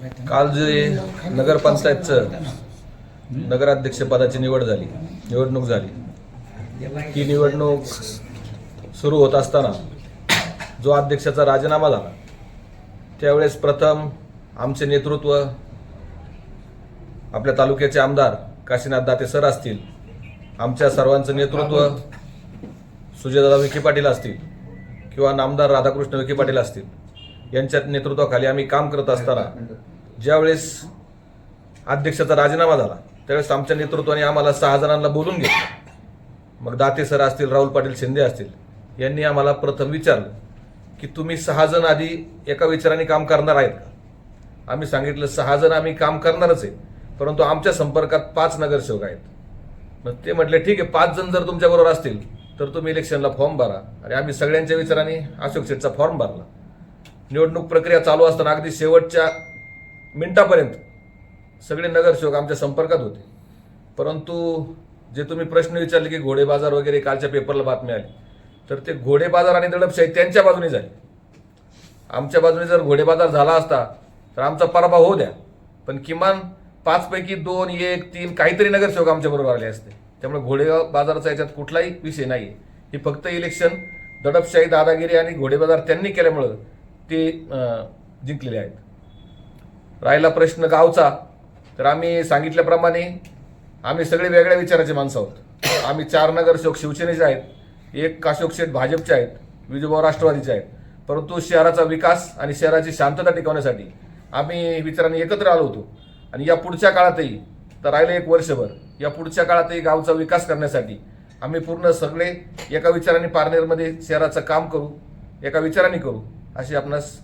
काल जे नगरपंचायतचं नगराध्यक्ष निवड झाली निवडणूक झाली. ही निवडणूक सुरू होत असताना जो अध्यक्षाचा राजीनामा झाला त्यावेळेस प्रथम आमचे नेतृत्व आपल्या तालुक्याचे आमदार काशीनाथ दाते सर असतील आमच्या सर्वांचं नेतृत्व सुजयदादा विखे पाटील असतील किंवा नामदार राधाकृष्ण विखे पाटील असतील यांच्या नेतृत्वाखाली आम्ही काम करत असताना ज्यावेळेस अध्यक्षाचा राजीनामा झाला त्यावेळेस आमच्या नेतृत्वाने आम्हाला सहा जणांना बोलून घेतलं. मग दाते सर असतील राहुल पाटील शिंदे असतील यांनी आम्हाला प्रथम विचारलं की तुम्ही सहा जण आधी एका विचाराने काम करणार आहेत का? आम्ही सांगितलं सहा जण आम्ही काम करणारच आहे परंतु आमच्या संपर्कात पाच नगरसेवक आहेत. मग ते म्हटले ठीक आहे पाच जण जर तुमच्याबरोबर असतील तर तुम्ही इलेक्शनला फॉर्म भरा आणि आम्ही सगळ्यांच्या विचाराने अशोक शेठचा फॉर्म भरला. निवडणूक प्रक्रिया चालू असताना अगदी शेवटच्या मिनटापर्यंत. सगळे नगरसेवक आमच्या संपर्कात होते. परंतु जे तुम्ही प्रश्न विचारले की घोडे बाजार वगैरे कालच्या पेपरला बातमी आली तर ते घोडे बाजार आणि दडपशाही त्यांच्या बाजूने झाली. आमच्या बाजूने जर घोडे बाजार झाला असता तर आमचा पराभव होऊ द्या. पण किमान पाचपैकी दोन एक तीन काहीतरी नगरसेवक आमच्या बरोबर आले असते. त्यामुळे घोडे बाजाराचा याच्यात कुठलाही विषय नाही ही फक्त इलेक्शन दडपशाही दादागिरी आणि घोडेबाजार त्यांनी केल्यामुळं ते जिंकलेले आहेत. राहिला प्रश्न गावचा तर आम्ही सांगितल्याप्रमाणे आम्ही सगळे वेगळ्या विचाराचे माणसं आहोत. आम्ही चार नगरसेवक शिवसेनेचे आहेत एक काशोक शेठ भाजपचे आहेत विजयभाऊ राष्ट्रवादीचे आहेत. परंतु शहराचा विकास आणि शहराची शांतता टिकवण्यासाठी आम्ही विचारांनी एकत्र आलो होतो. आणि या पुढच्या काळातही तर राहिलं एक वर्षभर या पुढच्या काळातही गावचा विकास करण्यासाठी आम्ही पूर्ण सगळे एका विचाराने पारनेरमध्ये शहराचं काम करू एका विचाराने करू अशी आपणास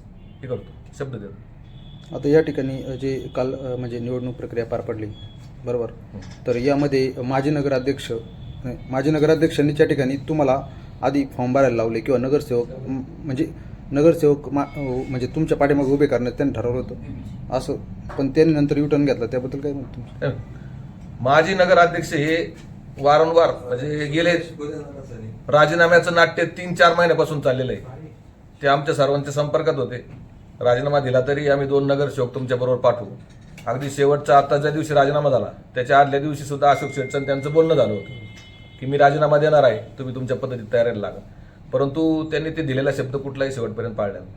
हे करतो. शब्द देतो. आता या ठिकाणी जे काल म्हणजे निवडणूक प्रक्रिया पार पडली बरोबर? तर यामध्ये माजी नगराध्यक्ष माजी नगराध्यक्षांनी त्या ठिकाणी तुम्हाला आधी फॉर्म भरायला लावले किंवा नगरसेवक म्हणजे नगरसेवक मा म्हणजे तुमच्या पाठीमागे उभे करण्यात त्यांनी ठरवलं होतं. असं पण त्यांनी नंतर युटर्न घेतला त्याबद्दल काय म्हणतो माजी नगराध्यक्ष हे वारंवार म्हणजे गेले राजीनाम्याचं नाट्य तीन चार महिन्यापासून चाललेलं आहे. ते आमच्या सर्वांच्या संपर्कात होते. राजीनामा दिला तरी आम्ही दोन नगरसेवक तुमच्याबरोबर पाठवू अगदी शेवटचा आत्ताच्या दिवशी राजीनामा झाला त्याच्या आदल्या दिवशी सुद्धा अशोक शेटचं त्यांचं बोलणं झालं होतं की मी राजीनामा देणार आहे तुम्ही तुमच्या पद्धतीत तयारीला लागा परंतु त्यांनी ते दिलेला शब्द कुठलाही शेवटपर्यंत पाळला नाही.